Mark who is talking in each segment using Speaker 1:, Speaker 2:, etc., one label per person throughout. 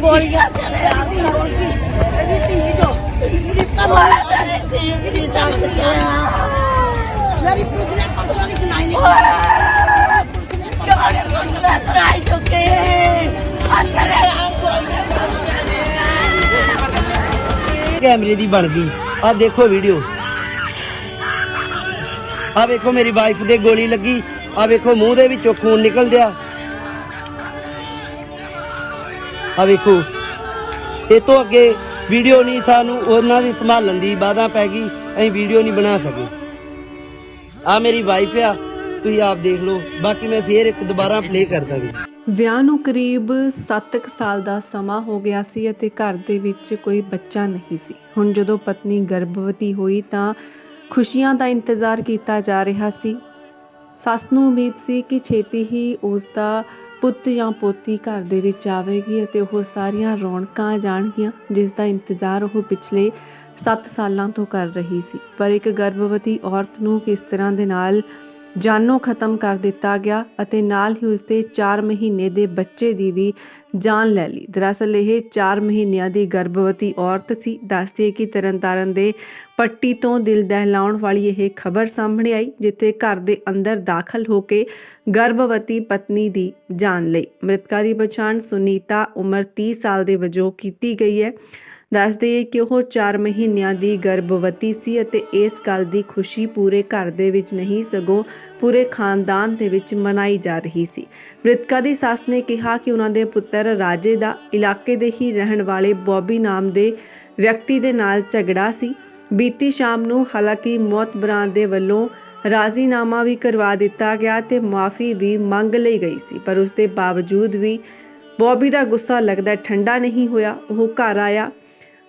Speaker 1: ਗੋਲੀਆਂ ਚਲੇ ਆਦੀ ਹੋਰ ਕੀ ਇਹਦੀ ਧੀ ਜੋ ਕਮਾਲ ਕਰੇ ਠੀਕ ਨਹੀਂ ਸਕਦੀ ਮੇਰੀ ਪੁੱਤ ਨੇ ਪਰਸੋਂ ਦੀ ਸੁਣਾਈ ਨਹੀਂ ਕਿਹੜੇ ਗੋਲੀਆਂ ਸੁਣਾਈ ਚੁੱਕੇ ਅੱਛਰੇ ਆਮ
Speaker 2: ਕੈਮਰੇ ਦੀ ਬਣ ਗਈ। ਆ ਦੇਖੋ ਵੀਡੀਓ ਆ ਵੇਖੋ ਮੇਰੀ ਵਾਈਫ ਦੇ ਗੋਲੀ ਲੱਗੀ। ਆ ਵੇਖੋ ਮੂੰਹ ਦੇ ਵਿੱਚੋਂ ਖੂਨ ਨਿਕਲ ਦਿਆ ਆ ਵੇਖੋ। ਇਹ ਤੋਂ ਅੱਗੇ ਵੀਡੀਓ ਨਹੀਂ, ਸਾਨੂੰ ਉਹਨਾਂ ਦੀ ਸੰਭਾਲਣ ਦੀ ਬਾਧਾ ਪੈ ਗਈ। ਅਸੀਂ ਵੀਡੀਓ ਨਹੀਂ ਬਣਾ ਸਕੇ। ਆ ਮੇਰੀ ਵਾਈਫ ਆ, ਤੁਸੀਂ ਆਪ ਦੇਖ ਲਓ। ਬਾਕੀ ਮੈਂ ਫੇਰ ਇੱਕ ਦੁਬਾਰਾ ਪਲੇ ਕਰਦਾ ਵੀ।
Speaker 3: ਵਿਆਹ ਨੂੰ ਕਰੀਬ 7 ਸਾਲ ਦਾ ਸਮਾਂ ਹੋ ਗਿਆ ਸੀ ਅਤੇ ਘਰ ਦੇ ਵਿੱਚ ਕੋਈ ਬੱਚਾ ਨਹੀਂ ਸੀ। ਹੁਣ ਜਦੋਂ ਪਤਨੀ ਗਰਭਵਤੀ ਹੋਈ ਤਾਂ ਖੁਸ਼ੀਆਂ ਦਾ ਇੰਤਜ਼ਾਰ ਕੀਤਾ ਜਾ ਰਿਹਾ ਸੀ। ਸੱਸ ਨੂੰ ਉਮੀਦ ਸੀ ਕਿ ਛੇਤੀ ਹੀ ਉਸ ਦਾ ਪੁੱਤ ਜਾਂ ਪੋਤੀ ਘਰ ਦੇ ਵਿੱਚ ਆਵੇਗੀ ਅਤੇ ਉਹ ਸਾਰੀਆਂ ਰੌਣਕਾਂ ਜਾਣਗੀਆਂ, ਜਿਸ ਦਾ ਇੰਤਜ਼ਾਰ ਉਹ ਪਿਛਲੇ 7 ਸਾਲਾਂ ਤੋਂ ਕਰ ਰਹੀ ਸੀ। ਪਰ ਇੱਕ ਗਰਭਵਤੀ ਔਰਤ ਨੂੰ ਕਿਸ ਤਰ੍ਹਾਂ ਦੇ ਨਾਲ ਜਾਨੋਂ ਖਤਮ ਕਰ ਦਿੱਤਾ ਗਿਆ ਅਤੇ ਨਾਲ ਹੀ ਉਸਦੇ 4 ਮਹੀਨੇ ਦੇ ਬੱਚੇ ਦੀ ਵੀ ਜਾਨ ਲੈ ਲਈ। ਦਰਅਸਲ ਇਹ 4 ਮਹੀਨਿਆਂ ਦੀ ਗਰਭਵਤੀ ਔਰਤ ਸੀ। ਦੱਸਦੇ ਕਿ ਤਰਨਤਾਰਨ ਦੇ ਪੱਟੀ ਤੋਂ ਦਿਲ ਦਹਿਲਾਉਣ ਵਾਲੀ ਇਹ ਖਬਰ ਸਾਹਮਣੇ ਆਈ, ਜਿੱਥੇ ਘਰ ਦੇ ਅੰਦਰ ਦਾਖਲ ਹੋ ਕੇ ਗਰਭਵਤੀ ਪਤਨੀ ਦੀ ਜਾਨ ਲਈ। ਮ੍ਰਿਤਕਾ ਦੀ ਪਛਾਣ ਸੁਨੀਤਾ ਉਮਰ 30 ਸਾਲ ਦੇ ਵਜੋਂ ਕੀਤੀ ਗਈ ਹੈ। ਦੱਸ ਦੱਸਦੇ ਕਿ ਉਹ 4 ਮਹੀਨਿਆਂ ਦੀ ਗਰਭਵਤੀ ਸੀ ਅਤੇ ਇਸ ਗੱਲ ਦੀ ਖੁਸ਼ੀ ਪੂਰੇ ਘਰ ਦੇ ਵਿੱਚ ਨਹੀਂ, ਸਗੋਂ ਪੂਰੇ ਖਾਨਦਾਨ ਦੇ ਵਿੱਚ ਮਨਾਈ ਜਾ ਰਹੀ ਸੀ। ਮ੍ਰਿਤਕਾ ਦੀ ਸੱਸ ਨੇ ਕਿਹਾ ਕਿ ਉਹਨਾਂ ਦੇ ਪੁੱਤਰ ਰਾਜੇ ਦਾ ਇਲਾਕੇ ਦੇ ਹੀ ਰਹਿਣ ਵਾਲੇ ਬੌਬੀ ਨਾਮ ਦੇ ਵਿਅਕਤੀ ਦੇ ਨਾਲ ਝਗੜਾ ਸੀ। ਬੀਤੀ ਸ਼ਾਮ ਨੂੰ ਹਾਲਾਂਕਿ ਮੌਤਬਰਾਂ ਦੇ ਵੱਲੋਂ ਰਾਜ਼ੀਨਾਮਾ ਵੀ ਕਰਵਾ ਦਿੱਤਾ ਗਿਆ ਤੇ ਮਾਫੀ ਵੀ ਮੰਗ ਲਈ ਗਈ ਸੀ, ਪਰ ਉਸ ਦੇ ਬਾਵਜੂਦ ਵੀ ਬੌਬੀ ਦਾ ਗੁੱਸਾ ਲੱਗਦਾ ਠੰਡਾ ਨਹੀਂ ਹੋਇਆ, ਉਹ ਘਰ ਆਇਆ।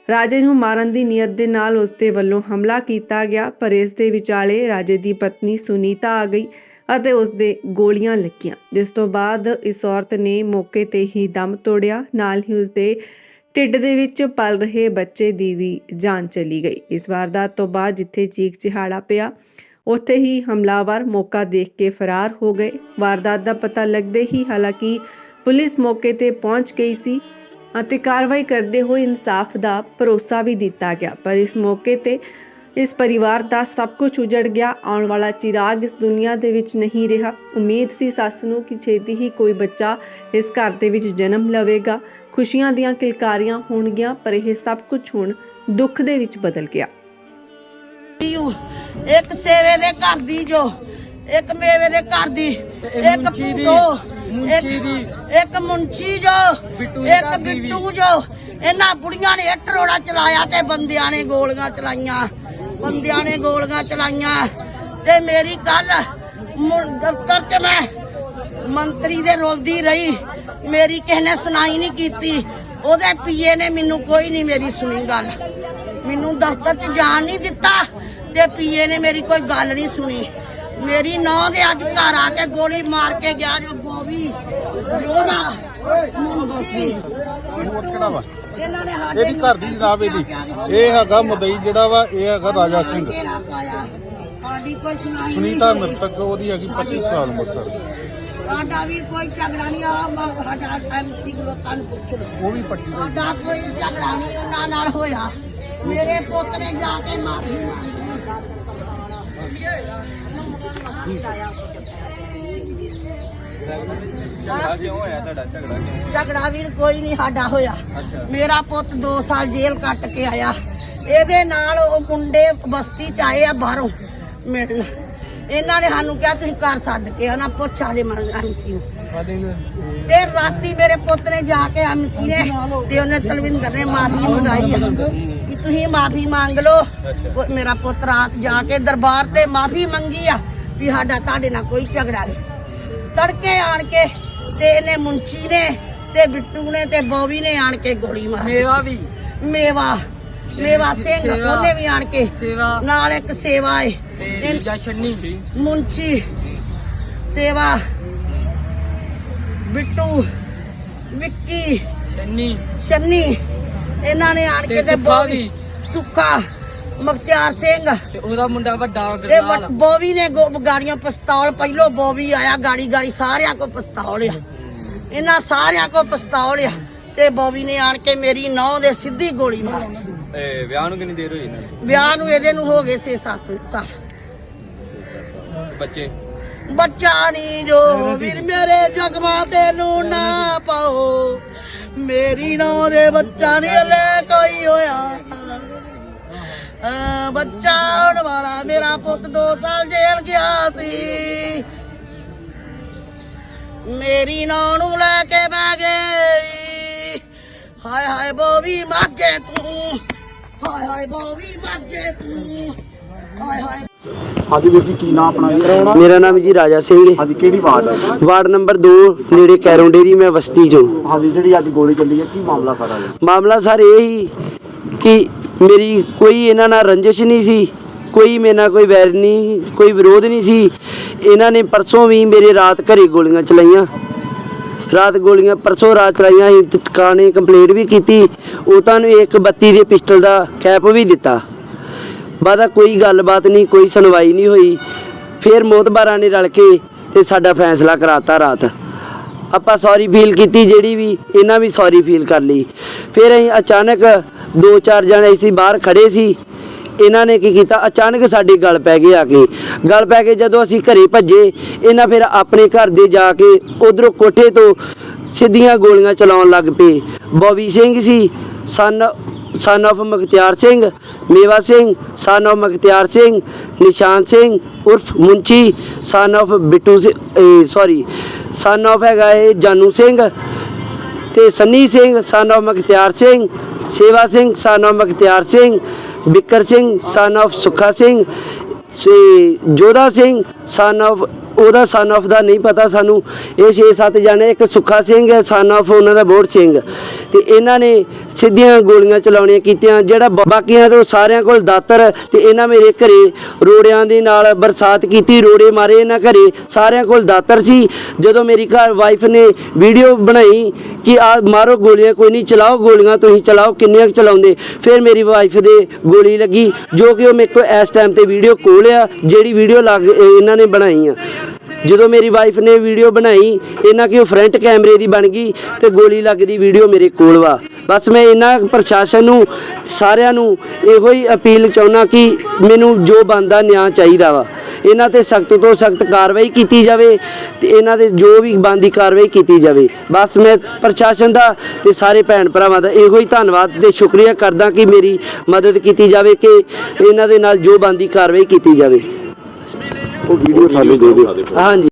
Speaker 3: ਰਾਜੇ ਨੂੰ ਮਾਰਨ ਦੀ ਨੀਅਤ ਦੇ ਨਾਲ ਉਸ ਦੇ ਵੱਲੋਂ ਹਮਲਾ ਕੀਤਾ ਗਿਆ, ਪਰ ਇਸ ਦੇ ਵਿਚਾਲੇ ਰਾਜੇ ਦੀ ਪਤਨੀ ਸੁਨੀਤਾ ਆ ਗਈ ਅਤੇ ਉਸ ਦੇ ਗੋਲੀਆਂ ਲੱਗੀਆਂ, ਜਿਸ ਤੋਂ ਬਾਅਦ ਇਸ ਔਰਤ ਨੇ ਮੌਕੇ ਤੇ ਹੀ ਦਮ ਤੋੜਿਆ, ਨਾਲ ਹੀ ਉਸ ਦੇ ਢਿੱਡ ਦੇ ਵਿੱਚ ਪਲ ਰਹੇ ਬੱਚੇ ਦੀ ਵੀ ਜਾਨ ਚਲੀ ਗਈ। ਇਸ ਵਾਰਦਾਤ ਤੋਂ ਬਾਅਦ ਜਿੱਥੇ ਚੀਕ ਚਿਹਾੜਾ ਪਿਆ, ਉੱਥੇ ਹੀ ਹਮਲਾਵਰ ਮੌਕਾ ਦੇਖ ਕੇ ਫਰਾਰ ਹੋ ਗਏ। ਵਾਰਦਾਤ ਦਾ ਪਤਾ ਲੱਗਦੇ ਹੀ ਹਾਲਾਂਕਿ ਪੁਲਿਸ ਮੌਕੇ ਤੇ ਪਹੁੰਚ ਗਈ ਸੀ ਅਤੇ ਕਾਰਵਾਈ ਕਰਦੇ ਹੋਏ ਇਨਸਾਫ ਦਾ ਭਰੋਸਾ ਵੀ ਦਿੱਤਾ ਗਿਆ। ਪਰ ਇਸ ਮੌਕੇ ਤੇ ਇਸ ਪਰਿਵਾਰ ਦਾ ਸਭ ਕੁਝ ਉਜੜ ਗਿਆ। ਆਉਣ ਵਾਲਾ ਚਿਰਾਗ ਇਸ ਦੁਨੀਆ ਦੇ ਵਿੱਚ ਨਹੀਂ ਰਿਹਾ। ਉਮੀਦ ਸੀ ਸੱਸ ਨੂੰ ਕਿ ਛੇਤੀ ਹੀ ਕੋਈ ਬੱਚਾ ਇਸ ਘਰ ਦੇ ਵਿੱਚ ਜਨਮ ਲਵੇਗਾ। ਖੁਸ਼ੀਆਂ ਦੀਆਂ ਕਿਲਕਾਰੀਆਂ ਹੋਣਗੀਆਂ ਪਰ ਇਹ ਸਭ ਕੁਝ ਹੁਣ ਦੁੱਖ ਦੇ ਵਿੱਚ ਬਦਲ ਗਿਆ।
Speaker 1: ਇੱਕ ਸੇਵੇ ਦੇ ਘਰ ਦੀ ਜੋ ਇੱਕ ਮੇਵੇ ਦੇ ਘਰ ਦੀ ਇੱਕ ਪੂਤੋ ਇੱਕ ਇੱਕ ਮੁੰਚੀ ਜੋ ਇੱਕ ਬਿੱਟੂ ਜੋ ਇਹਨਾਂ ਬੁੜੀਆਂ ਨੇ ਇੱਟ ਰੋੜਾ ਚਲਾਇਆ ਤੇ ਬੰਦਿਆਂ ਨੇ ਗੋਲੀਆਂ ਚਲਾਈਆਂ ਬੰਦਿਆਂ ਨੇ ਗੋਲੀਆਂ ਚਲਾਈਆਂ। ਤੇ ਮੇਰੀ ਕੱਲ ਦਫ਼ਤਰ 'ਚ ਮੈਂ ਮੰਤਰੀ ਦੇ ਰੋਲਦੀ ਰਹੀ। ਮੇਰੀ ਕਿਸੇ ਨੇ ਸੁਣਾਈ ਨਹੀਂ ਕੀਤੀ। ਉਹਦੇ ਪੀਏ ਨੇ ਮੈਨੂੰ ਕੋਈ ਨਹੀਂ ਮੇਰੀ ਸੁਣੀ ਗੱਲ। ਮੈਨੂੰ ਦਫ਼ਤਰ 'ਚ ਜਾਣ ਨਹੀਂ ਦਿੱਤਾ ਤੇ ਪੀਏ ਨੇ ਮੇਰੀ ਕੋਈ ਗੱਲ ਨਹੀਂ ਸੁਣੀ। ਮੇਰੀ ਨੌਂ ਦੇ ਅੱਜ ਘਰ ਆ ਕੇ ਗੋਲੀ ਮਾਰ ਕੇ ਗਿਆ ਜੋ ਬੋਬੀ ਯੋਧਾ ਮੁੰਸ਼ੀ
Speaker 4: ਕਿਹੜਾ ਵਾ
Speaker 1: ਇਹਨਾਂ ਨੇ ਸਾਡੇ
Speaker 4: ਇਹਦੀ ਘਰ ਦੀ ਜਨਾਬ ਇਹਦੀ। ਇਹ ਹੈਗਾ ਮਦਈ ਜਿਹੜਾ ਵਾ ਇਹ ਹੈਗਾ ਰਾਜਾ ਸਿੰਘ।
Speaker 1: ਸਾਡੀ ਕੋਈ ਸੁਣਾਈ
Speaker 4: ਸੁਨੀਤਾ। ਮ੍ਰਿਤਕ ਉਹਦੀ ਹੈਗੀ 25 ਸਾਲ ਉਮਰ ਸਰ।
Speaker 1: ਸਾਡਾ ਵੀ ਕੋਈ ਝਗੜਾ ਨਹੀਂ ਆ ਮੈਂ ਸਾਡਾ ਐਮਸੀ ਲੋਕਾਂ ਨੂੰ ਪੁੱਛ ਲਓ।
Speaker 4: ਉਹ ਵੀ ਪੱਟੀ ਹੋਈ।
Speaker 1: ਸਾਡਾ ਕੋਈ ਝਗੜਾ ਨਹੀਂ ਉਹਨਾਂ ਨਾਲ ਹੋਇਆ। ਮੇਰੇ ਪੁੱਤ ਨੇ ਜਾ ਕੇ ਮਾਫੀ ਝਗੜਾ ਵੀ ਕੋਈ ਨਹੀਂ ਸਾਡਾ ਹੋਇਆ। ਮੇਰਾ ਪੁੱਤ 2 ਸਾਲ ਜੇਲ੍ਹ ਕੱਟ ਕੇ ਆਇਆ। ਇਹਦੇ ਨਾਲ ਉਹ ਮੁੰਡੇ ਬਸਤੀ ਚ ਆਏ ਆ ਬਾਹਰੋਂ ਮਿਲਣ। ਇਹਨਾਂ ਨੇ ਸਾਨੂੰ ਕਿਹਾ ਤੁਸੀਂ ਘਰ ਸੱਦ ਕੇ ਆਣਾ ਪੁੱਛ ਆਲੇ ਮਨ ਐਮਸੀ ਨੂੰ। ਤੇ ਰਾਤੀ ਮੇਰੇ ਪੁੱਤ ਨੇ ਜਾ ਕੇ ਐਮਸੀ ਨੇ ਤੇ ਉਹਨੇ ਤਲਵਿੰਦਰ ਨੇ ਮਾਫੀ ਮੰਗਾਈ ਆ ਕਿ ਤੁਸੀਂ ਮਾਫੀ ਮੰਗ ਲਓ। ਮੇਰਾ ਪੁੱਤ ਰਾਤ ਜਾ ਕੇ ਦਰਬਾਰ ਤੇ ਮਾਫੀ ਮੰਗੀ ਆ ਵੀ ਸਾਡਾ ਤੁਹਾਡੇ ਨਾਲ ਕੋਈ ਝਗੜਾ ਨਹੀਂ। ਤੜਕੇ ਆਣ ਕੇ ਤੇ ਇਹਨੇ ਮੁੰਚੀ ਨੇ ਤੇ ਬਿੱਟੂ ਨੇ ਤੇ ਬੋਵੀ ਨੇ ਆਣ ਕੇ ਗੋਲੀ ਮਾਰੀ ਮੇਵਾ ਵੀ। ਮੇਵਾ ਮੇਵਾ ਸਿੰਘ ਉਹਨੇ ਵੀ ਆਣ ਕੇ ਸੇਵਾ। ਨਾਲ ਇੱਕ ਸੇਵਾ ਏ। ਤੇ ਛੰਨੀ। ਮੁੰਚੀ। ਸੇਵਾ। ਬਿੱਟੂ। ਵਿੱਕੀ।
Speaker 5: ਚੰਨੀ
Speaker 1: ਸ਼ੰਨੀ ਇਹਨਾਂ ਨੇ ਆਣ ਕੇ ਤੇ ਬੋਵੀ ਸੁੱਖਾ। ਮਖਤਿਆਰ ਸਿੰਘ।
Speaker 2: ਤੇ ਉਹਦਾ ਮੁੰਡਾ ਵੱਡਾ
Speaker 1: ਵ- ਬੋਵੀ ਨੇ ਗਾੜੀਆਂ ਪਿਸਤੌਲ। ਪਹਿਲੋ ਬੋਵੀ ਆਇਆ ਗਾੜੀ ਗਾੜੀ ਸਾਰਿਆਂ ਕੋ ਪਿਸਤੌਲ ਆ। ਇਹਨਾਂ ਸਾਰਿਆਂ ਕੋ ਪਿਸਤੌਲ ਆ। ਤੇ ਬੋਵੀ ਨੇ ਆਣ ਕੇ ਮੇਰੀ ਨੌ ਦੇ ਸਿੱਧੀ ਗੋਲੀ ਮਾਰਤੀ
Speaker 4: ਵਿਆਹ ਨੂੰ ਕਿੰਨੀ ਦੇਰ ਹੋਈ ਦੀ?
Speaker 1: ਵਿਆਹ ਨੂੰ ਇਹਦੇ ਨੂੰ ਹੋ ਗਏ 6-7 ਸਾਲ।
Speaker 4: ਬੱਚੇ?
Speaker 1: ਬੱਚਾ ਨਹੀਂ ਜੋ, ਵੀਰ ਮੇਰੇ ਜਗਮਾ ਤੇ ਲੂਣਾ ਪਾਓ। ਮੇਰੀ ਨੌ ਦੇ ਬੱਚਾ ਨਹੀਂ ਲੈ ਕੋਈ ਹੋਇਆ। ਬੱਚਾ ਆਉਣ ਵਾਲਾ, ਮੇਰਾ ਪੁੱਤ 2 ਸਾਲ ਜੇਲ੍ਹ ਗਿਆ ਸੀ। ਮੇਰੀ ਨੌ ਨੂੰ ਲੈ ਕੇ ਬਹਿ ਗਈ। ਹਾਏ ਹਾਏ ਬੋਵੀ ਮਰ ਤੂੰ। ਹਾਏ ਹਾਏ ਬੋਵੀ ਮਰ ਤੂੰ। ਹਾਏ ਹਾਏ।
Speaker 5: ਹਾਂਜੀ ਵੀਰ ਜੀ ਕੀ ਨਾਮ ਆਪਣਾ ਜੀ?
Speaker 2: ਮੇਰਾ ਨਾਮ ਜੀ ਰਾਜਾ ਸਿੰਘ ਹੈ।
Speaker 5: ਹਾਂਜੀ ਕਿਹੜੀ ਵਾਰਡ ਹੈ
Speaker 2: ਵਾਰਡ ਨੰਬਰ 2 ਨੇੜੇ ਕੈਰੋਂ ਡੇਰੀ ਮੈਂ ਵਸਤੀ ਚੋਂ।
Speaker 5: ਹਾਂਜੀ ਜਿਹੜੀ ਅੱਜ ਗੋਲੀ ਚੱਲੀ ਹੈ ਕੀ ਮਾਮਲਾ ਸਾਰਾ
Speaker 2: ਮਾਮਲਾ ਸਰ ਇਹ ਹੀ ਕਿ ਮੇਰੀ ਕੋਈ ਇਹਨਾਂ ਨਾਲ ਰੰਜਿਸ਼ ਨਹੀਂ ਸੀ ਕੋਈ ਮੇਰੇ ਨਾਲ ਕੋਈ ਵੈਰ ਨਹੀਂ ਕੋਈ ਵਿਰੋਧ ਨਹੀਂ ਸੀ। ਇਹਨਾਂ ਨੇ ਪਰਸੋਂ ਵੀ ਮੇਰੇ ਰਾਤ ਘਰੇ ਗੋਲੀਆਂ ਚਲਾਈਆਂ। ਰਾਤ ਗੋਲੀਆਂ ਪਰਸੋਂ ਰਾਤ ਚਲਾਈਆਂ ਸੀ ਤੇ ਟਿਕਾਣੇ ਕੰਪਲੇਂਟ ਵੀ ਕੀਤੀ। ਉਹ ਤੁਹਾਨੂੰ ਇੱਕ 32 ਦੇ ਪਿਸਟਲ ਦਾ ਕੈਪ ਵੀ ਦਿੱਤਾ। ਬਾਦਾ ਕੋਈ ਗੱਲਬਾਤ ਨਹੀਂ, ਕੋਈ ਸੁਣਵਾਈ ਨਹੀਂ ਹੋਈ। ਫਿਰ ਮੋਤਬਾਰਾਂ ਨੇ ਰਲ ਕੇ ਤੇ ਸਾਡਾ ਫੈਸਲਾ ਕਰਾਤਾ ਰਾਤ। ਆਪਾਂ ਸੌਰੀ ਫੀਲ ਕੀਤੀ ਜਿਹੜੀ ਵੀ, ਇਹਨਾਂ ਵੀ ਸੌਰੀ ਫੀਲ ਕਰ ਲਈ। ਫਿਰ ਅਸੀਂ ਅਚਾਨਕ ਦੋ ਚਾਰ ਜਣੇ ਅਸੀਂ ਬਾਹਰ ਖੜੇ ਸੀ। ਇਹਨਾਂ ਨੇ ਕੀ ਕੀਤਾ? ਅਚਾਨਕ ਸਾਡੇ ਗਲ ਪੈ ਗਏ ਆ ਕੇ। ਗਲ ਪੈ ਕੇ ਜਦੋਂ ਅਸੀਂ ਘਰੇ ਭੱਜੇ, ਇਹਨਾਂ ਫਿਰ ਆਪਣੇ ਘਰ ਦੇ ਜਾ ਕੇ ਉਧਰੋਂ ਕੋਠੇ ਤੋਂ ਸਿੱਧੀਆਂ ਗੋਲੀਆਂ ਚਲਾਉਣ ਲੱਗ ਪਏ। ਬੋਬੀ ਸਿੰਘ ਸੀ, ਸਨ ਸਨ of Mukhtiar Singh Mewa Singh son of Mukhtiar Singh Nishan Singh ਉਰਫ Munchi son of Bittu sorry son of ਹੈਗਾ ਇਹ ਜਾਨੂ ਸਿੰਘ ਤੇ ਸੰਨੀ ਸਿੰਘ ਸਨ of Mukhtiar Singh Sewa Singh son of Mukhtiar Singh Bikkar Singh son of Sukha Singh say Jodha Singh son of ਉਹਦਾ ਸਨ of ਦਾ ਨਹੀਂ ਪਤਾ ਸਾਨੂੰ। ਇਹ 6-7 ਜਾਣੇ, ਇੱਕ ਸੁੱਖਾ ਸਿੰਘ ਹੈ ਸਨ of ਉਹਨਾਂ ਦਾ ਬੋੜ ਸਿੰਘ। ਤੇ ਇਹਨਾਂ ਨੇ ਸਿੱਧੀਆਂ ਗੋਲੀਆਂ ਚਲਾਉਣੀਆਂ ਕੀਤੀਆਂ, ਜਿਹੜਾ ਬ- ਬਾਕੀਆਂ ਤੋਂ ਸਾਰਿਆਂ ਕੋਲ ਦਾਤਰ ਤੇ ਇਹਨਾਂ ਮੇਰੇ ਘਰੇ ਰੋੜਿਆਂ ਦੇ ਨਾਲ ਬਰਸਾਤ ਕੀਤੀ, ਰੋੜੇ ਮਾਰੇ ਇਹਨਾਂ ਘਰੇ, ਸਾਰਿਆਂ ਕੋਲ ਦਾਤਰ ਸੀ। ਜਦੋਂ ਮੇਰੀ ਘਰ ਵਾਈਫ ਨੇ ਵੀਡੀਓ ਬਣਾਈ ਕਿ ਆ ਮਾਰੋ ਗੋਲੀਆਂ, ਕੋਈ ਨਹੀਂ ਚਲਾਓ ਗੋਲੀਆਂ, ਤੁਸੀਂ ਚਲਾਓ, ਕਿੰਨੀਆਂ ਕੁ ਚਲਾਉਂਦੇ। ਫਿਰ ਮੇਰੀ ਵਾਈਫ ਦੇ ਗੋਲੀ ਲੱਗੀ, ਜੋ ਕਿ ਉਹ ਮੇਰੇ ਕੋਲ ਇਸ ਟਾਈਮ ਤੇ ਵੀਡੀਓ ਕੋਲ ਆ ਜਿਹੜੀ ਵੀਡੀਓ ਲੱਗ ਇਹਨਾਂ ਨੇ ਬਣਾਈ ਆ। ਜਦੋਂ ਮੇਰੀ ਵਾਈਫ ਨੇ ਵੀਡੀਓ ਬਣਾਈ, ਇਹਨਾਂ ਕਿ ਉਹ ਫਰੰਟ ਕੈਮਰੇ ਦੀ ਬਣ ਗਈ ਤੇ ਗੋਲੀ ਲੱਗਦੀ ਵੀਡੀਓ ਮੇਰੇ ਕੋਲ ਵਾ। ਬਸ ਮੈਂ ਇਹਨਾਂ ਪ੍ਰਸ਼ਾਸਨ ਨੂੰ, ਸਾਰਿਆਂ ਨੂੰ ਇਹੋ ਹੀ ਅਪੀਲ ਚਾਹੁੰਦਾ ਕਿ ਮੈਨੂੰ ਜੋ ਬੰਦਾ ਨਿਆਂ ਚਾਹੀਦਾ ਵਾ। ਇਹਨਾਂ ਤੇ ਸਖਤ ਤੋਂ ਸਖਤ ਕਾਰਵਾਈ ਕੀਤੀ ਜਾਵੇ ਤੇ ਇਹਨਾਂ ਦੇ ਜੋ ਵੀ ਬੰਦੀ ਕਾਰਵਾਈ ਕੀਤੀ ਜਾਵੇ। ਬਸ ਮੈਂ ਪ੍ਰਸ਼ਾਸਨ ਦਾ ਤੇ ਸਾਰੇ ਭੈਣ ਭਰਾਵਾਂ ਦਾ ਇਹੋ ਹੀ ਧੰਨਵਾਦ ਤੇ ਸ਼ੁਕਰੀਆ ਕਰਦਾ ਕਿ ਮੇਰੀ ਮਦਦ ਕੀਤੀ ਜਾਵੇ ਕਿ ਇਹਨਾਂ ਦੇ ਨਾਲ ਜੋ ਬੰਦੀ ਕਾਰਵਾਈ ਕੀਤੀ ਜਾਵੇ।
Speaker 5: ਉਹ ਵੀਡੀਓ ਸਾਨੂੰ ਦੇ ਦਿਓ।
Speaker 2: ਹਾਂਜੀ।